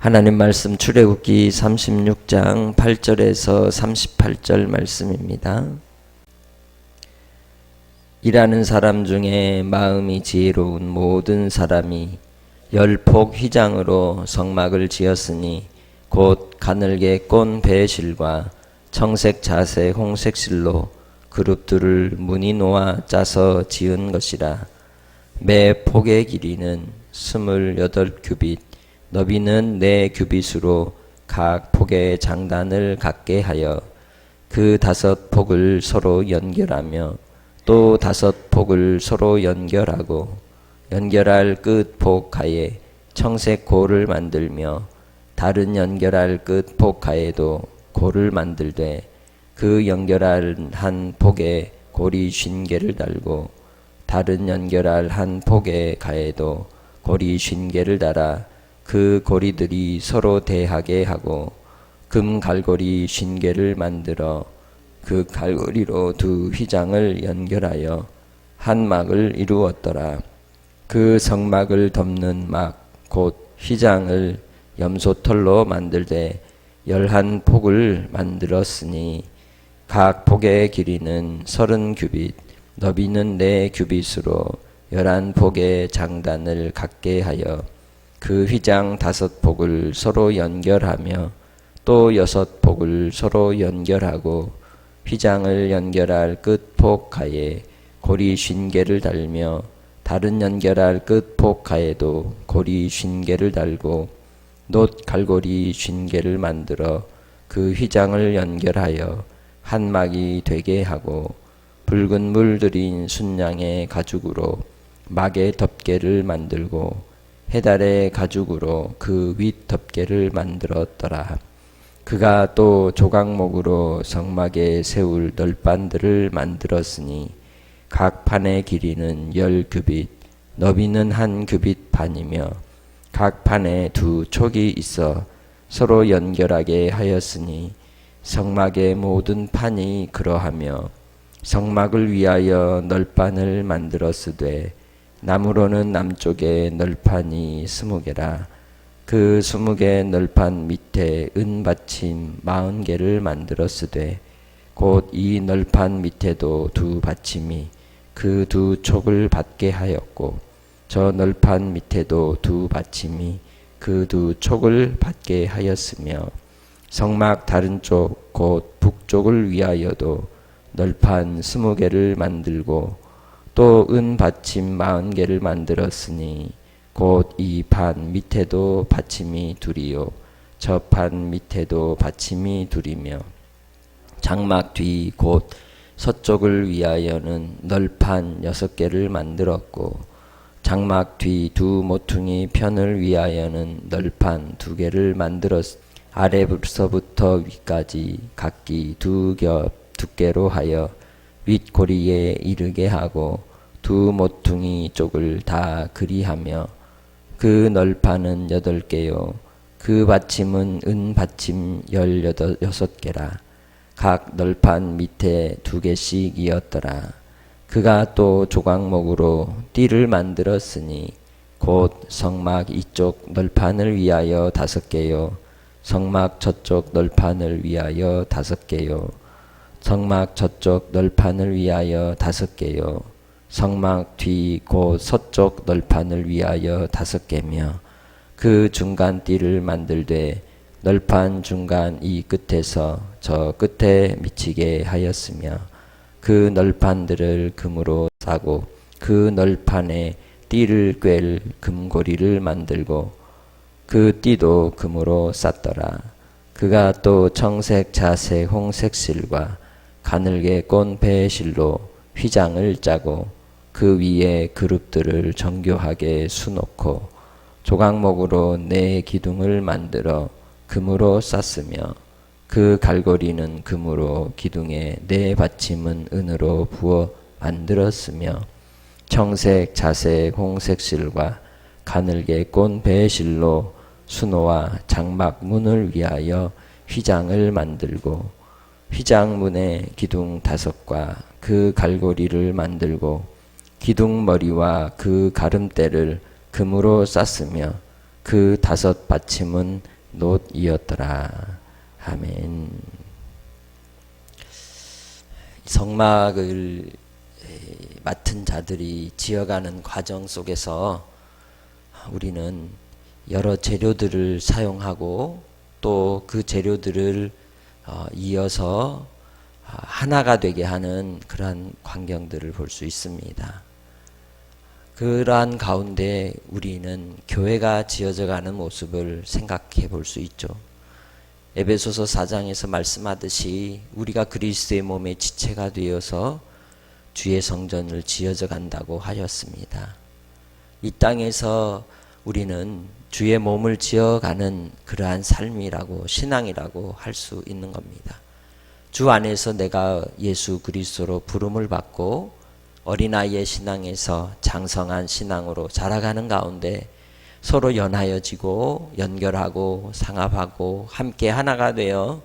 하나님 말씀 출애굽기 36장 8절에서 38절 말씀입니다. 일하는 사람 중에 마음이 지혜로운 모든 사람이 열폭 휘장으로 성막을 지었으니 곧 가늘게 꼰 배실과 청색 자색 홍색 실로 그룹들을 무늬 놓아 짜서 지은 것이라 매 폭의 길이는 스물여덟 규빗 너비는 네 규빗으로 각 폭의 장단을 갖게 하여 그 다섯 폭을 서로 연결하며 또 다섯 폭을 서로 연결하고 연결할 끝 폭하에 청색 고를 만들며 다른 연결할 끝 폭하에도 고를 만들되 그 연결할 한 폭에 고리 쉰 개를 달고 다른 연결할 한 폭에 가에도 고리 쉰 개를 달아 그 고리들이 서로 대하게 하고 금 갈고리 쉰 개를 만들어 그 갈고리로 두 휘장을 연결하여 한 막을 이루었더라. 그 성막을 덮는 막 곧 휘장을 염소털로 만들되 열한 폭을 만들었으니 각 폭의 길이는 서른 규빗, 너비는 네 규빗으로 열한 폭의 장단을 갖게 하여 그 휘장 다섯 폭을 서로 연결하며 또 여섯 폭을 서로 연결하고 휘장을 연결할 끝 폭하에 고리 쉰 개를 달며 다른 연결할 끝 폭하에도 고리 쉰 개를 달고 놋 갈고리 쉰 개를 만들어 그 휘장을 연결하여 한 막이 되게 하고 붉은 물 들인 순양의 가죽으로 막의 덮개를 만들고 해달의 가죽으로 그 윗 덮개를 만들었더라. 그가 또 조각목으로 성막에 세울 널판들을 만들었으니 각 판의 길이는 열 규빗, 너비는 한 규빗 반이며 각 판에 두 촉이 있어 서로 연결하게 하였으니 성막의 모든 판이 그러하며 성막을 위하여 널판을 만들었으되 나무로는 남쪽에 널판이 스무 개라 그 스무 개 널판 밑에 은 받침 마흔 개를 만들었으되 곧 이 널판 밑에도 두 받침이 그 두 촉을 받게 하였고 저 널판 밑에도 두 받침이 그 두 촉을 받게 하였으며 성막 다른 쪽 곧 북쪽을 위하여도 널판 스무 개를 만들고 또 은 받침 마흔 개를 만들었으니 곧 이 판 밑에도 받침이 둘이요. 저 판 밑에도 받침이 둘이며 장막 뒤 곧 서쪽을 위하여는 널판 여섯 개를 만들었고 장막 뒤 두 모퉁이 편을 위하여는 널판 두 개를 만들었 아래서부터 위까지 각기 두 겹 두께로 하여 윗고리에 이르게 하고 두 모퉁이 쪽을 다 그리하며 그 널판은 여덟 개요. 그 받침은 은 받침 열여섯 개라. 각 널판 밑에 두 개씩 이었더라. 그가 또 조각목으로 띠를 만들었으니 곧 성막 이쪽 널판을 위하여 다섯 개요. 성막 저쪽 널판을 위하여 다섯 개요. 성막 저쪽 널판을 위하여 다섯 개요 성막 뒤 곧 서쪽 널판을 위하여 다섯 개며 그 중간 띠를 만들되 널판 중간 이 끝에서 저 끝에 미치게 하였으며 그 널판들을 금으로 싸고 그 널판에 띠를 꿰를 금고리를 만들고 그 띠도 금으로 쌌더라. 그가 또 청색, 자색, 홍색 실과 가늘게 꼰 배실로 휘장을 짜고 그 위에 그룹들을 정교하게 수놓고 조각목으로 네 기둥을 만들어 금으로 쌌으며 그 갈고리는 금으로 기둥에 네 받침은 은으로 부어 만들었으며 청색, 자색, 홍색 실과 가늘게 꼰 배실로 수노와 장막 문을 위하여 휘장을 만들고 휘장문에 기둥 다섯과 그 갈고리를 만들고 기둥 머리와 그 가름대를 금으로 쌌으며 그 다섯 받침은 놋이었더라. 아멘. 성막을 맡은 자들이 지어가는 과정 속에서 우리는 여러 재료들을 사용하고 또 그 재료들을 어, 이어서 아, 하나가 되게 하는 그러한 광경들을 볼 수 있습니다. 그러한 가운데 우리는 교회가 지어져 가는 모습을 생각해 볼 수 있죠. 에베소서 4장에서 말씀하듯이 우리가 그리스도의 몸의 지체가 되어서 주의 성전을 지어져 간다고 하였습니다. 이 땅에서 우리는 주의 몸을 지어가는 그러한 삶이라고 신앙이라고 할 수 있는 겁니다. 주 안에서 내가 예수 그리스도로 부름을 받고 어린아이의 신앙에서 장성한 신앙으로 자라가는 가운데 서로 연하여지고 연결하고 상합하고 함께 하나가 되어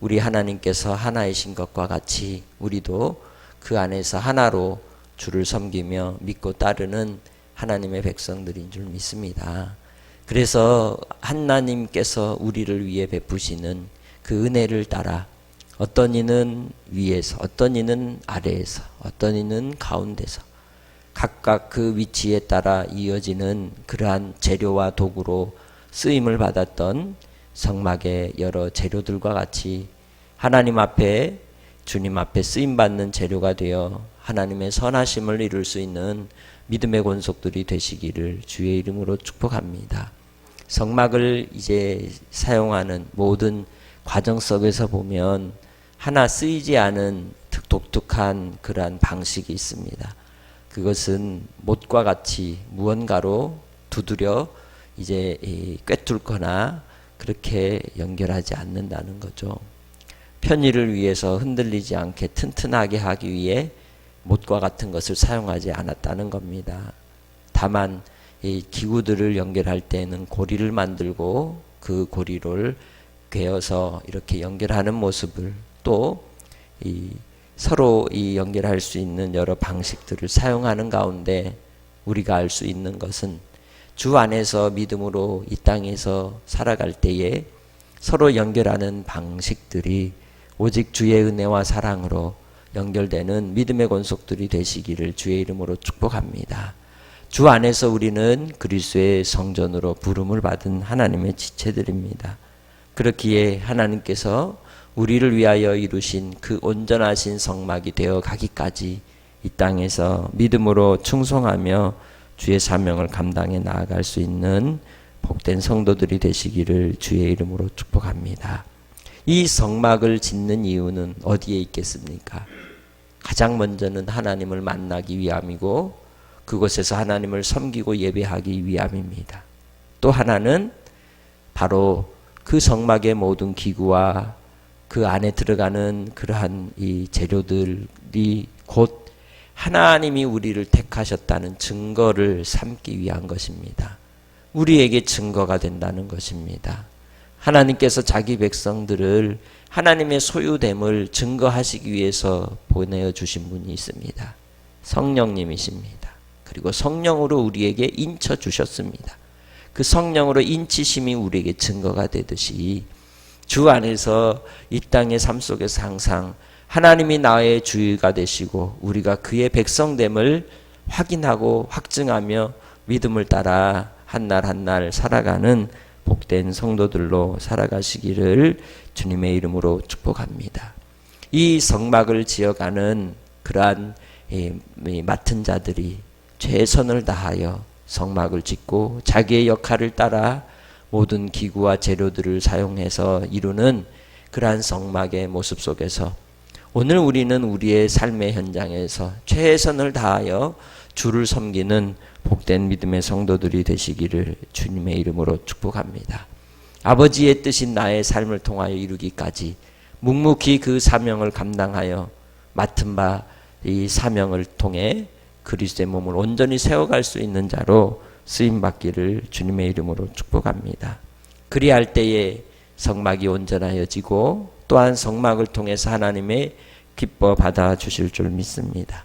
우리 하나님께서 하나이신 것과 같이 우리도 그 안에서 하나로 주를 섬기며 믿고 따르는 하나님의 백성들인 줄 믿습니다. 그래서 하나님께서 우리를 위해 베푸시는 그 은혜를 따라 어떤 이는 위에서, 어떤 이는 아래에서, 어떤 이는 가운데서 각각 그 위치에 따라 이어지는 그러한 재료와 도구로 쓰임을 받았던 성막의 여러 재료들과 같이 하나님 앞에 주님 앞에 쓰임 받는 재료가 되어 하나님의 선하심을 이룰 수 있는 믿음의 권속들이 되시기를 주의 이름으로 축복합니다. 성막을 이제 사용하는 모든 과정 속에서 보면 하나 쓰이지 않은 독특한 그러한 방식이 있습니다. 그것은 못과 같이 무언가로 두드려 이제 꿰뚫거나 그렇게 연결하지 않는다는 거죠. 편의를 위해서 흔들리지 않게 튼튼하게 하기 위해 못과 같은 것을 사용하지 않았다는 겁니다. 다만 이 기구들을 연결할 때는 고리를 만들고 그 고리를 괴어서 이렇게 연결하는 모습을 또 이 서로 이 연결할 수 있는 여러 방식들을 사용하는 가운데 우리가 알 수 있는 것은 주 안에서 믿음으로 이 땅에서 살아갈 때에 서로 연결하는 방식들이 오직 주의 은혜와 사랑으로 연결되는 믿음의 권속들이 되시기를 주의 이름으로 축복합니다. 주 안에서 우리는 그리스도의 성전으로 부름을 받은 하나님의 지체들입니다. 그렇기에 하나님께서 우리를 위하여 이루신 그 온전하신 성막이 되어 가기까지 이 땅에서 믿음으로 충성하며 주의 사명을 감당해 나아갈 수 있는 복된 성도들이 되시기를 주의 이름으로 축복합니다. 이 성막을 짓는 이유는 어디에 있겠습니까? 가장 먼저는 하나님을 만나기 위함이고 그곳에서 하나님을 섬기고 예배하기 위함입니다. 또 하나는 바로 그 성막의 모든 기구와 그 안에 들어가는 그러한 이 재료들이 곧 하나님이 우리를 택하셨다는 증거를 삼기 위한 것입니다. 우리에게 증거가 된다는 것입니다. 하나님께서 자기 백성들을 하나님의 소유됨을 증거하시기 위해서 보내어 주신 분이 있습니다. 성령님이십니다. 그리고 성령으로 우리에게 인쳐 주셨습니다. 그 성령으로 인치심이 우리에게 증거가 되듯이 주 안에서 이 땅의 삶 속에서 항상 하나님이 나의 주가 되시고 우리가 그의 백성됨을 확인하고 확증하며 믿음을 따라 한 날 한 날 살아가는 복된 성도들로 살아가시기를 주님의 이름으로 축복합니다. 이 성막을 지어가는 그러한 맡은 자들이 최선을 다하여 성막을 짓고 자기의 역할을 따라 모든 기구와 재료들을 사용해서 이루는 그러한 성막의 모습 속에서 오늘 우리는 우리의 삶의 현장에서 최선을 다하여 주를 섬기는 복된 믿음의 성도들이 되시기를 주님의 이름으로 축복합니다. 아버지의 뜻인 나의 삶을 통하여 이루기까지 묵묵히 그 사명을 감당하여 맡은 바 이 사명을 통해 그리스도의 몸을 온전히 세워갈 수 있는 자로 쓰임 받기를 주님의 이름으로 축복합니다. 그리할 때에 성막이 온전하여지고 또한 성막을 통해서 하나님의 기뻐 받아 주실 줄 믿습니다.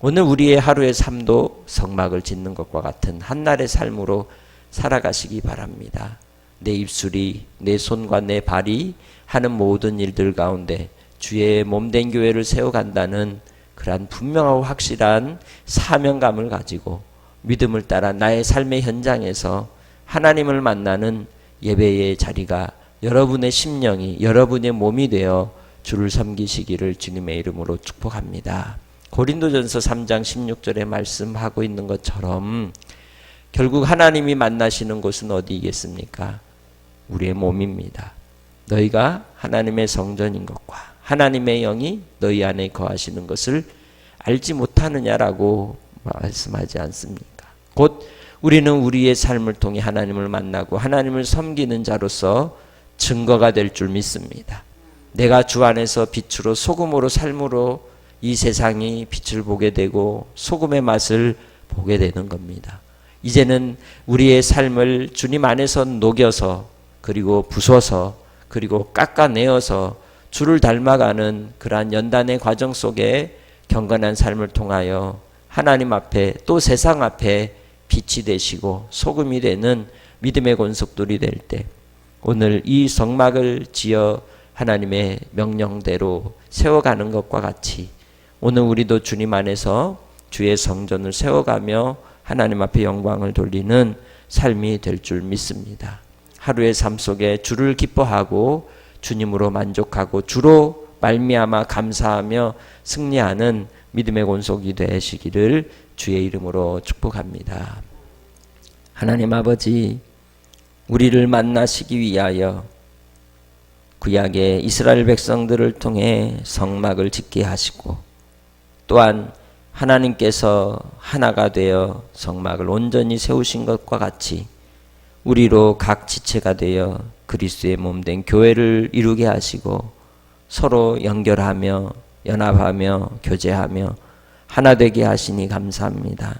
오늘 우리의 하루의 삶도 성막을 짓는 것과 같은 한날의 삶으로 살아가시기 바랍니다. 내 입술이 내 손과 내 발이 하는 모든 일들 가운데 주의 몸된 교회를 세워간다는 그러한 분명하고 확실한 사명감을 가지고 믿음을 따라 나의 삶의 현장에서 하나님을 만나는 예배의 자리가 여러분의 심령이 여러분의 몸이 되어 주를 섬기시기를 주님의 이름으로 축복합니다. 고린도전서 3장 16절에 말씀하고 있는 것처럼 결국 하나님이 만나시는 곳은 어디이겠습니까? 우리의 몸입니다. 너희가 하나님의 성전인 것과 하나님의 영이 너희 안에 거하시는 것을 알지 못하느냐라고 말씀하지 않습니까? 곧 우리는 우리의 삶을 통해 하나님을 만나고 하나님을 섬기는 자로서 증거가 될 줄 믿습니다. 내가 주 안에서 빛으로 소금으로 삶으로 이 세상이 빛을 보게 되고 소금의 맛을 보게 되는 겁니다. 이제는 우리의 삶을 주님 안에서 녹여서 그리고 부숴서 그리고 깎아내어서 주를 닮아가는 그러한 연단의 과정 속에 경건한 삶을 통하여 하나님 앞에 또 세상 앞에 빛이 되시고 소금이 되는 믿음의 권속들이 될 때 오늘 이 성막을 지어 하나님의 명령대로 세워가는 것과 같이 오늘 우리도 주님 안에서 주의 성전을 세워가며 하나님 앞에 영광을 돌리는 삶이 될 줄 믿습니다. 하루의 삶 속에 주를 기뻐하고 주님으로 만족하고 주로 말미암아 감사하며 승리하는 믿음의 권속이 되시기를 주의 이름으로 축복합니다. 하나님 아버지 우리를 만나시기 위하여 구약의 이스라엘 백성들을 통해 성막을 짓게 하시고 또한 하나님께서 하나가 되어 성막을 온전히 세우신 것과 같이 우리로 각 지체가 되어 그리스도의 몸 된 교회를 이루게 하시고 서로 연결하며 연합하며 교제하며 하나 되게 하시니 감사합니다.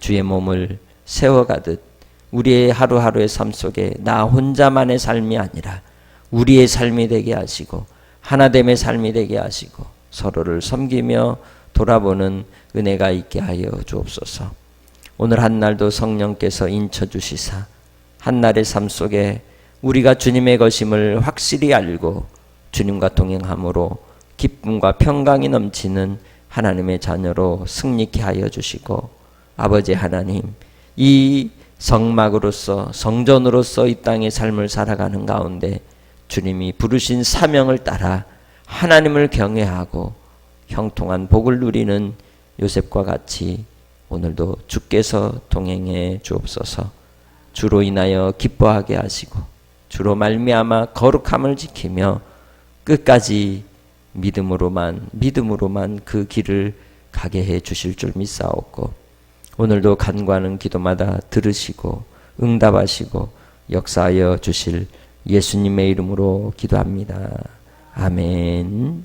주의 몸을 세워가듯 우리의 하루하루의 삶 속에 나 혼자만의 삶이 아니라 우리의 삶이 되게 하시고 하나됨의 삶이 되게 하시고 서로를 섬기며 돌아보는 은혜가 있게 하여 주옵소서. 오늘 한날도 성령께서 인쳐 주시사 한날의 삶 속에 우리가 주님의 것임을 확실히 알고 주님과 동행함으로 기쁨과 평강이 넘치는 하나님의 자녀로 승리케 하여 주시고 아버지 하나님 이 성막으로서 성전으로서 이 땅의 삶을 살아가는 가운데 주님이 부르신 사명을 따라 하나님을 경외하고 형통한 복을 누리는 요셉과 같이 오늘도 주께서 동행해 주옵소서. 주로 인하여 기뻐하게 하시고 주로 말미암아 거룩함을 지키며 끝까지 믿음으로만 믿음으로만 그 길을 가게 해 주실 줄 믿사옵고 오늘도 간구하는 기도마다 들으시고 응답하시고 역사하여 주실 예수님의 이름으로 기도합니다. 아멘.